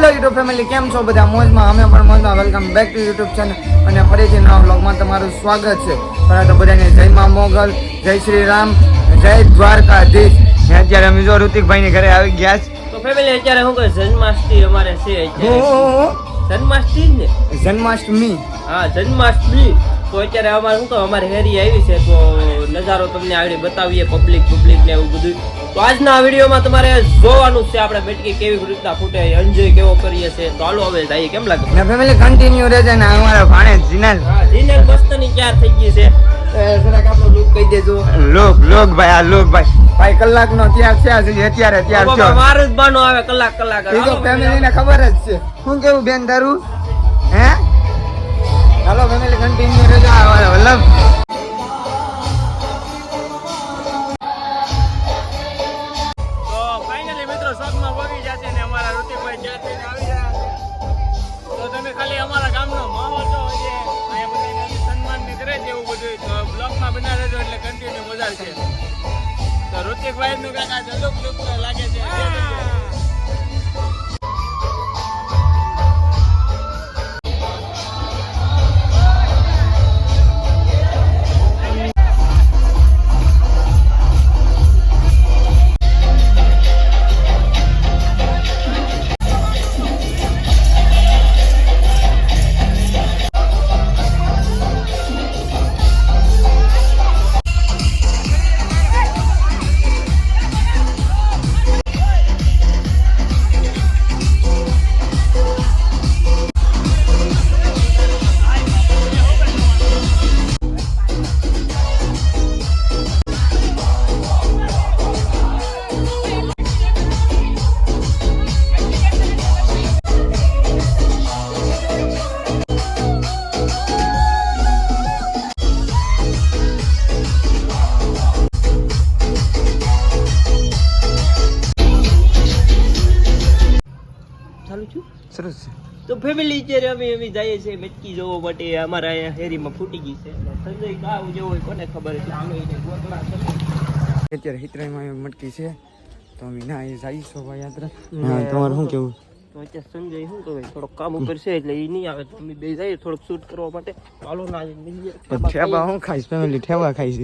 Hello YouTube family કેમ છો બધા? મોજમાં અમે પણ મોજમાં. Welcome back to YouTube channel અને ફરીથી નવા બ્લોગમાં તમારું સ્વાગત છે. પહેલાં તો બધાને જય મા મોગલ જય શ્રી રામ જય દ્વારકાધીશ. ને અત્યારે અમે જો ઋતિકભાઈની ઘરે આવી ગયા છે. તો ફેમિલી અત્યારે શું કહે જન્માષ્ટમી અમારે છે જન્માષ્ટમી ને? જન્માષ્ટમી. હા જન્માષ્ટમી. તો અત્યારે અમારે શું કહે? અમારે હેરી આવી છે તો નજારો તમને આગળ બતાવીએ પબ્લિક પબ્લિક ને એવું બધું તો આજના આ વિડીયોમાં તમારે જોવાનું છે આપણે બેટકી કેવી રીતના ફૂટે એન્જોય કેવો કરીએ છે. તો હાલો હવે જઈએ. કેમ લાગે? ને ફેમિલી કન્ટિન્યુ રહેજે ને અમારા ભાણે જીનલ. હા જીનેલ મસ્તની ક્યાર થઈ ગઈ છે. જરાક આપણો લુક કહી દેજો. લોક લુક ભાઈ આ લુક ભાઈ. ભાઈ કલાકનો ત્યાર છે આજે અત્યારે ત્યાર છે મારું જ બાનો આવે કલાક કલાક. તો ફેમિલી ને ખબર જ છે. શું કેવું બેન તારું? હે? હાલો ફેમિલી કન્ટિન્યુ રહેજો આ વલ્લભ તો ઋતિકભાઈ નું કાકા જલુક લુક લાગે છે. અત્યારે અમે અમે જઈએ છીએ મેચકી જોવા માટે અમારા અહીંયા હેરીમાં ફૂટી ગઈ છે. સંજય કાવ જેવો હોય કોને ખબર છે. અત્યારે હિતરાઈમાં મટકી છે. તો અમે ના એ જઈ શોભાયાત્રા ને- હા તમારે શું કેવું? તો અત્યારે સંજય શું કહે થોડોક કામ ઉપર છે એટલે એ નહીં આવે. તો અમે બે જઈએ થોડોક શૂટ કરવા માટે. ચાલો ના ઠેબા હું ખાઈશ ફેમિલી ઠેબા ખાઈશ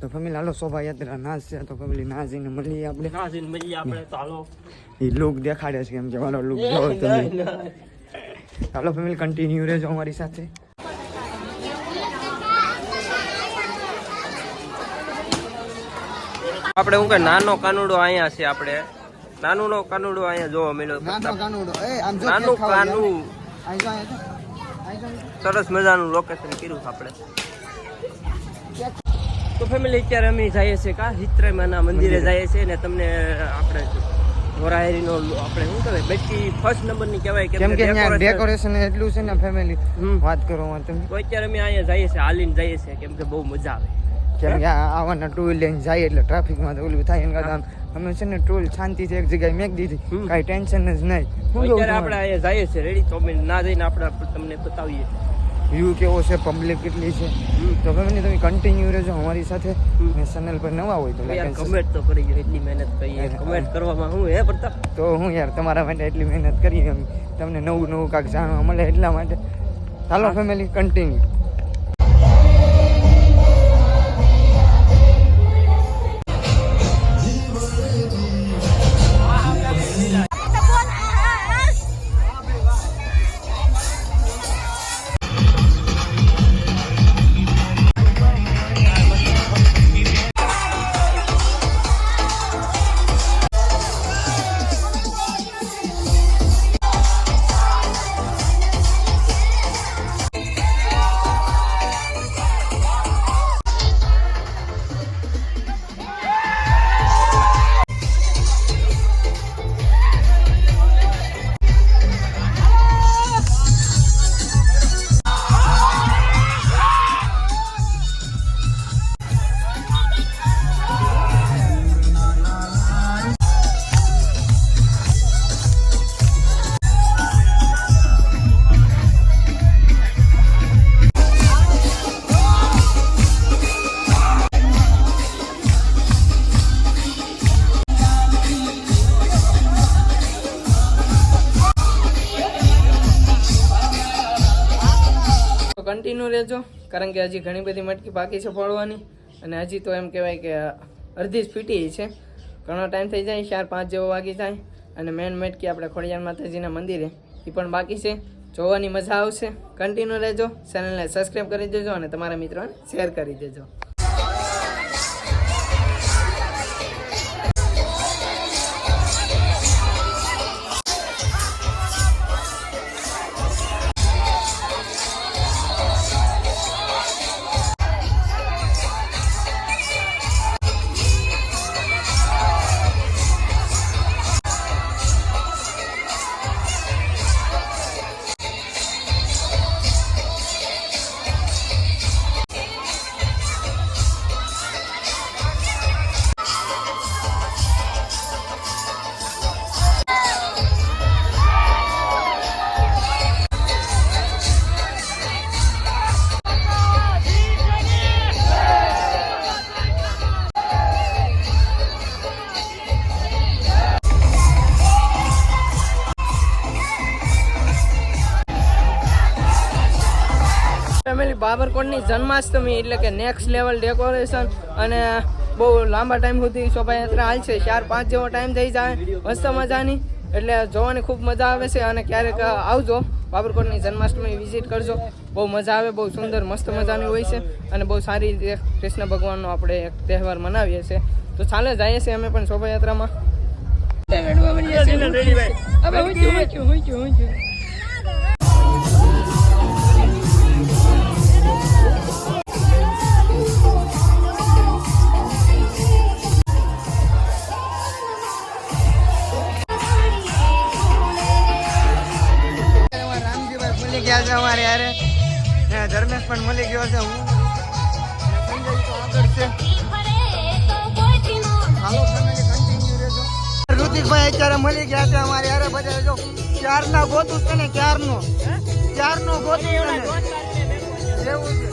તો ફેમિલી હાલો શોભાયાત્રા ના છે. તો ફેમિલી ના જઈને મળીએ આપણે. ના જઈને મળીએ આપણે તો હાલો. એ લુક દેખાડે છે કેમ કે મારો લુક જોવો તમે. હાલો ફેમિલી કન્ટિન્યુ રહેજો અમારી સાથે. આપણે શું કે નાનો કાનુડો અહીંયા છે આપણે. નાનું નો કાનુડો અહીંયા જોવા મળ્યો કાનુડો. એ આમ નાનું કાનું. સરસ મજાનું લોકેશન કર્યું આપણે. તો ફેમિલી અત્યારે અમે જઈએ છીએ કા? હિત્રાઈમાના મંદિરે. જઈએ છીએ ને તમને આપણે ધોરાહેરીનો આપણે શું કહેવાય? બેટકી ફર્સ્ટ નંબરની કહેવાય કેમ કે ડેકોરેશન એટલું છે ને ફેમિલી વાત કરો માં તમે. તો અત્યારે અમે અહીંયા જઈએ છીએ હાલીને જઈએ છીએ કેમ કે બહુ મજા આવે. કેમ કે આવવાના ટુ વ્હીલ લઈને જાય એટલે ટ્રાફિકમાં તો ઓલું થાય એના અમે છે ને ટુ વ્હીલ શાંતિથી એક જગ્યાએ મેક દીધી. કાંઈ ટેન્શન જ નહીં. અત્યારે આપણે અહીંયા જઈએ છે રેડી તો અમે ના જઈને આપણે તમને બતાવીએ. વ્યૂ કેવો છે? પબ્લિક કેટલી છે? તો તો ફેમિલી તમે કન્ટિન્યુ રહેજો અમારી સાથે. ને ચેનલ પર નવા હોય તો યાર કમેન્ટ તો કરી એટલી મહેનત કરી. કમેન્ટ કરવામાં હું હે પ્રતાપ? તો હું યાર તમારા માટે એટલી મહેનત કરી તમને નવું નવું કાંક જાણવા મળે એટલા માટે. ચાલો. ફેમિલી કન્ટિન્યુ કન્ટિન્યુ રહેજો, કારણ કે હજી ઘણી બધી મટકી બાકી છે ફોડવાની. અને હજી તો એમ કહેવાય કે અડધી જ ફીટી છે. ઘણો ટાઈમ થઈ જાય, ચાર પાંચ જેવો વાગી જાય. અને મેન મટકી આપણે ખોડિયાર માતાજીના મંદિરે એ પણ બાકી છે. જોવાની મજા આવશે. કન્ટિન્યુ રહેજો ચેનલને સબસ્ક્રાઈબ કરી દેજો અને તમારા મિત્રોને શેર કરી દેજો. બાબરકોટની જન્માષ્ટમી એટલે કે નેક્સ્ટ લેવલ ડેકોરેશન અને બહુ લાંબા ટાઈમ સુધી શોભાયાત્રા હાલશે ચાર પાંચ જેવો ટાઈમ થઈ જાય મસ્ત મજાની એટલે જોવાની ખૂબ મજા આવે છે અને ક્યારેક આવજો બાબરકોટની જન્માષ્ટમી વિઝિટ કરજો બહુ મજા આવે બહુ સુંદર મસ્ત મજાની હોય છે અને બહુ સારી રીતે કૃષ્ણ ભગવાનનો આપણે એક તહેવાર મનાવીએ છીએ તો ચાલે જઈએ છીએ અમે પણ શોભાયાત્રામાં ગયા છે અમારે યારે. ધર્મેશ પણ મળી ગયો છે, હું. ઋતિકભાઈ અત્યારે મળી ગયા છે અમારે યારે બધા, જો, ક્યારના ગોતું છે ને ક્યારનો? ક્યારનો ગોતું છે ને? એવું છે.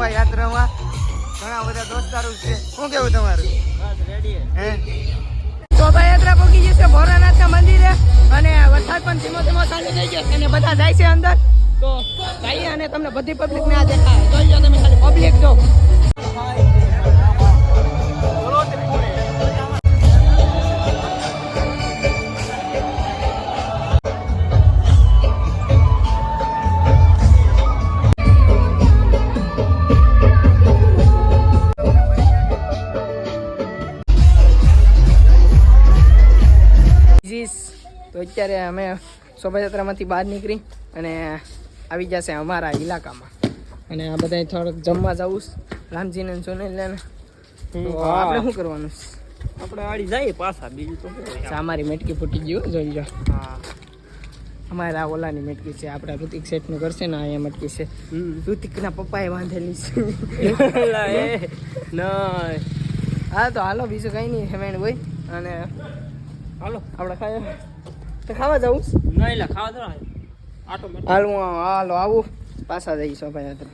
છે યાત્રામાં ઘણા બધા દોસ્તારો છે. શું કેવું તમારું? હે? શોભાયાત્રા પહોંચી જશે ભોરાનાથના મંદિરે અને વરસાદ પણ ધીમો ધીમો ચાલુ થઈ ગયો અને બધા જાય છે અંદર. તો જઈએ અને તમને બધી પબ્લિક ને આ દેખાય અત્યારે અમે શોભાયાત્રામાંથી બહાર નીકળી અને આવી જશે અમારા ઇલાકામાં. અને આ બધા થોડુંક જમવા જવું છે. રામજીને સુનિલને આપણે શું કરવાનું આપણે આડી જઈએ પાછા બીજું તો અમારી મેટકી ફૂટી ગયું જોઈ લો. અમારા ઓલાની મેટકી છે આપણા ઋતિક શેઠનું કરશે ને અહીંયા મટકી છે. ઋતિકના પપ્પાએ બાંધેલી છે. ના હા તો હાલો બીજું કંઈ નહીં હેમેણ હોય. અને હાલો. આપણે ખાવા તો ખાવા જવું નહીં ખાવા દો. હાલ હું હાલો આવું. પાછા જઈશું શોભાયાત્રા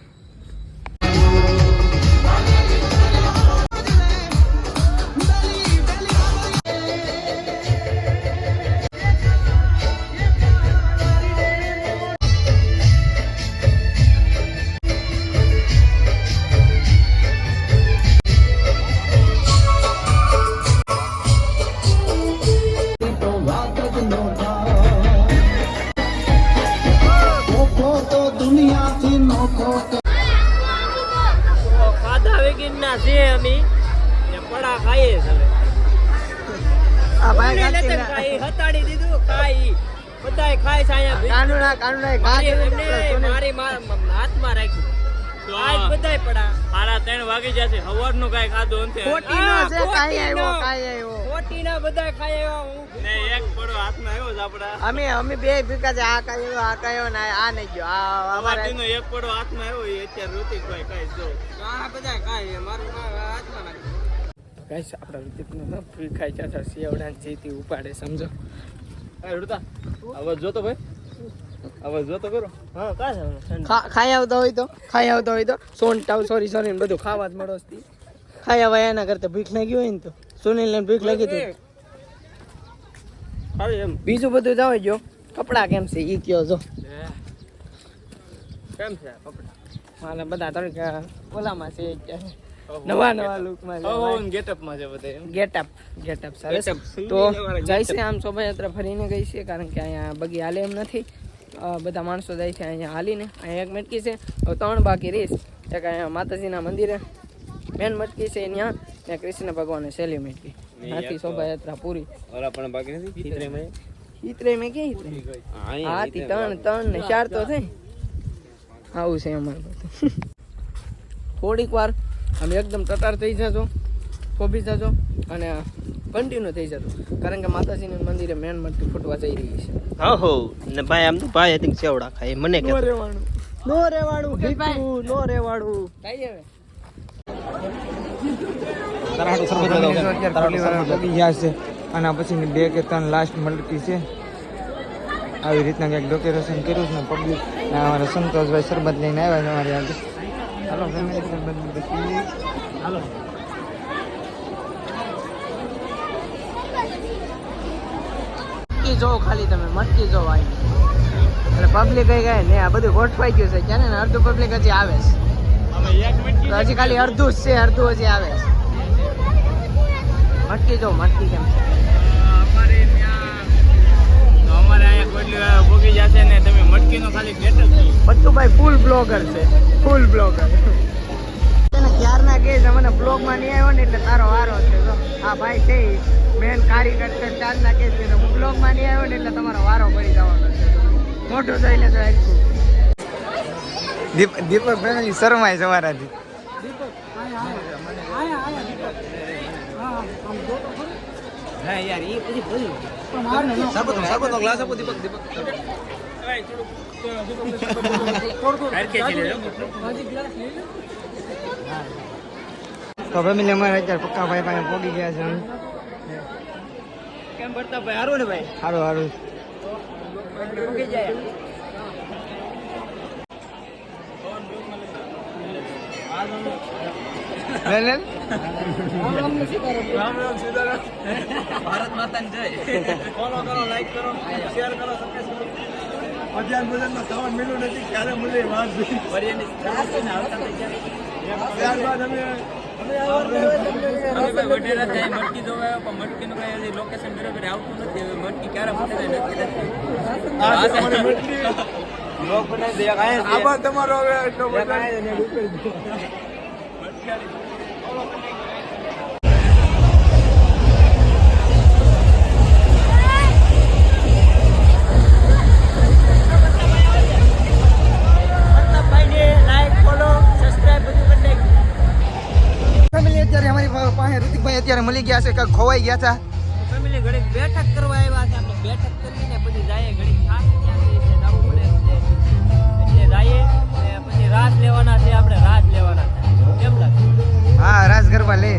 દીધું ખાઈ. બધાય ખાય છે અહીંયા કાનુડા કાનુડા ઘા મારી હાથમાં રાખ્યું. સાડા ત્રણ વાગી જશે સવારનું કઈ ખાધું નથી. ખોટી નો ના. બધા ખાઈ હું એક અમે અમે બે ભેગા છે આ કાંઈ આવ્યો આ કાયો ના ને આ નહીં ગયો. આ અમારે સવારનો એક પડો હાથમાં આવ્યો એ અત્યારે ઋતિકભાઈ કાંઈ જો. આ બધાય ખાય મારું મા- હાથમાં રાખ્યું ગાઈસ આપણા ઋતિકને ફ્રી ખાઈ જતા સિયાવડા જીતી ઉપાડે સમજો. એ હવે જોતો ભાઈ? અવાજ જોતો કરો હા કા ખાઈ આવતા હોય તો ખાઈ આવતા હોય તો. સોન ટાવ સોરી સોરી ને બધું ખાવા જ મળો. ખાઈ આવા એના કરતા ભીખ લાગી હોય ને તો. સુનિલ ને ભીખ લાગી હતી બીજું બધું જાવ જો. કપડા કેમ છે? ઈ કયો જો. કેમ છે કપડા? કપડાં? બધા તરીકે ઓલામાં છે. નવા નવા લુકમાં હવ ગેટઅપમાં છે બધા ગેટઅપ ગેટઅપ સરસ. તો જાય છે આમ શોભાયાત્રા ફરીને ગઈ છે કારણ કે અહીંયા બગી હાલે એમ નથી. બધા માણસો જાય છે અહીંયા હાલીને. અહીંયા એક મટકી છે ત્રણ બાકી રહીશ એક અહીંયા માતાજીના મંદિરે મેન મટકી છે ત્યાં ને કૃષ્ણ ભગવાનની શૈલી મટકી. નાથી શોભાયાત્રા પૂરી. ઓલા પણ બાકી નથી? ચિત્રેમાં હિતરે મેં કે હિતરે? હાથી ત્રણ ત્રણ ને ચાર તો થઈ આવું છે અમારે થોડીક વાર આમ એકદમ ટટાર થઈ જજો થોભી જજો અને કન્ટિન્યુ થઈ જજો. કારણ કે માતાજીના મંદિરે મેન મટકી ફૂટવા જઈ રહી છે. હો ને ભાઈ આમ તો ભાઈ આઈ થિંક સેવડા ખાય મને કે નો રેવાડું ભીખું નો રેવાડું. કઈ હવે. ગયા છે. અને પછી બે કે ત્રણ લાસ્ટ મળતી છે. આવી રીતના કંઈક ડેકોરેશન કર્યું છે ને પબ્લિક અમારા સંતોષભાઈ શરબત લઈને આવ્યા છે અમારી આગળ. હાલો શરબત હાલો. મટકી જોવો ખાલી તમે મટકી જોવો આવી એટલે પબ્લિક કઈ ગઈ ને આ બધું ગોઠવાઈ ગયું છે. ક્યાં ને અડધું પબ્લિક હજી આવે છે. હજી ખાલી અડધું જ છે અડધું હજી આવે છે. મટકી જો મટકી કેમ છે? અમારે ત્યાં અમારે અહીંયા કોઈ દી ભોગી જશે ને તમે મટકીનો ખાલી ગેટ બધું ભાઈ ફૂલ બ્લોગર છે. ફૂલ બ્લોગર એને ક્યારના કે મને બ્લોગમાં નહીં આવ્યો ને એટલે તારો વારો છે. તો આ ભાઈ છે મેન કારીગર છે ચારના કે છે હું બ્લોગમાં નહીં આવ્યો ને એટલે તમારો વારો પડી જવાનો છે. મોટો થઈને તો આખું. દીપ દીપક ભાઈ શરમાય છે અમારાથી. હા યાર એ પછી બધું તો ફેમિલી અમારે અત્યારે પક્કા ભાઈ પાસે પોગી ગયા છે અમે. કેમ ભરતા ભાઈ? હારું ને ભાઈ? સારું સારું જાય લે લે ભારત માતાને જય. ફોલો કરો લાઈક કરો શેર કરો મધ્યાહન ભોજનમાં ખાવા મળ્યું નથી ક્યારે મળે વાત ત્યારબાદ અમે મટકી જોવાયો પણ મટકીનું કઈ હજી લોકેશન બરાબર આવતું નથી. મટકી ક્યારે ફૂટે નથી લોક બનાવી દે કાંઈ આભાર તમારો હવે એટલો બધો ફેમિલી અત્યારે અમારી પાસે ઋતિકભાઈ અત્યારે મળી ગયા છે કાંઈક ખોવાઈ ગયા હતા ફેમિલી ઘડી બેઠક કરવા આવ્યા હતા આપણે બેઠક કરીને પછી જાય ઘડીક. રાત લેવાના છે આપણે રાજ લેવાના છે. કેમ લાગે હા રાજ ગરબા લે.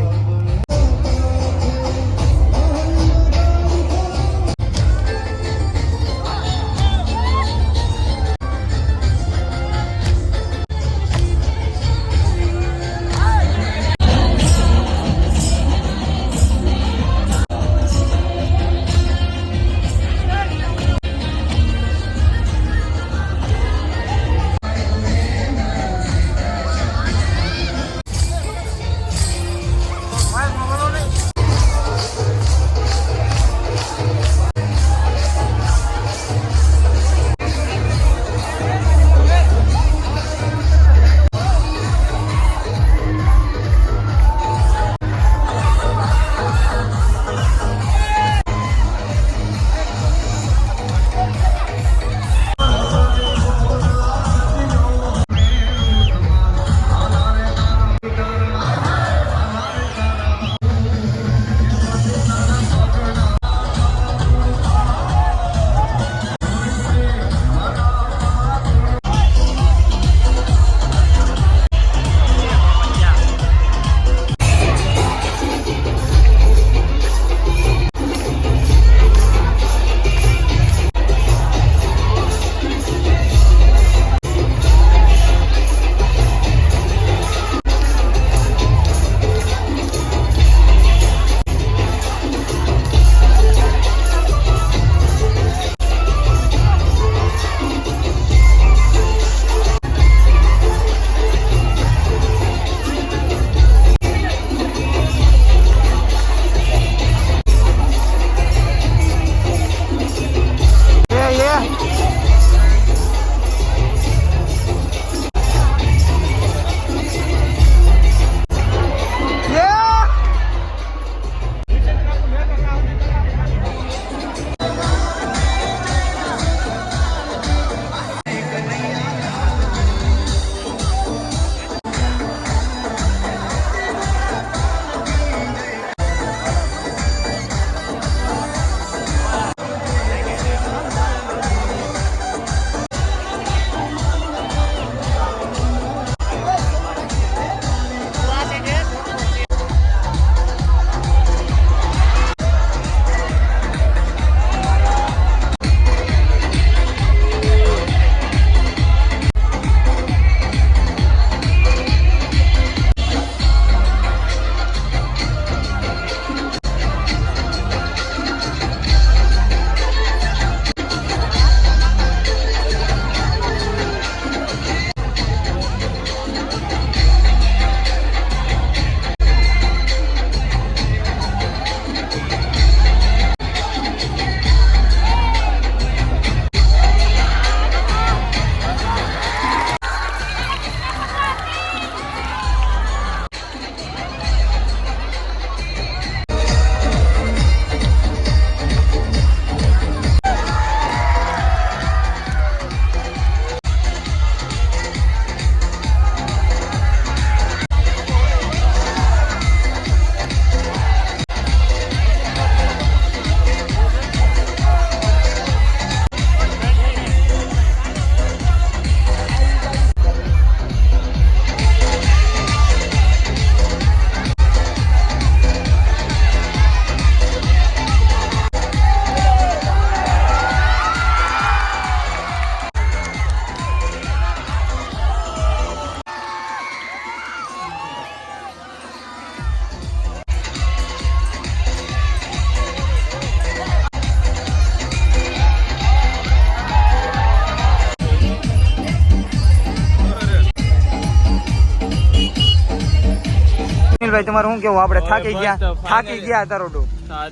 તમારું શું કેવું? આપણે થાકી ગયા. થાકી. ગયા તારોડું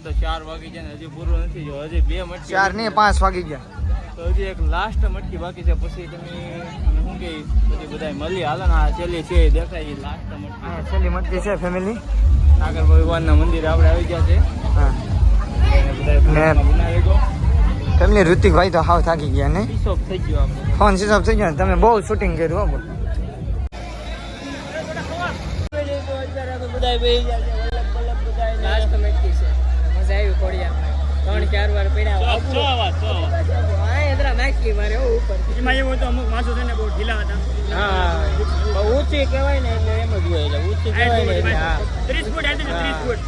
તો ચાર વાગી ગયા ને હજી પૂરું નથી જો હજી બે મટકી ચાર ને પાંચ વાગી ગયા. તો હજી એક લાસ્ટ મટકી બાકી છે. પછી તમે શું કે પછી બધા મળી હાલો ને. આ છેલ્લી છે દેખાય લાસ્ટ મટકી હા છેલ્લી મટકી છે ફેમિલી ઠાકર ભગવાનના મંદિર આપણે આવી ગયા છે હા. ફેમિલી ઋતિકભાઈ તો હાવ થાકી ગયા નહીં થઈ ગયો ફોન સ્વિચ ઓફ થઈ ગયો તમે બહુ શૂટિંગ કર્યું હો લાસ્ટ મટકી છે મજા આવી ખોડિયારમાં ત્રણ ચાર વાર પડ્યા છ નાખી મારે ઉપર. એમાં એવું અમુક માણસો છે ને બહુ ઢીલા હતા. હા. ઊંચી કહેવાય ને એટલે એમ જ હોય એટલે ઊંચી કહેવાય ને એટલે હા. ત્રીસ ફૂટ હતી હા. ત્રીસ ફૂટ.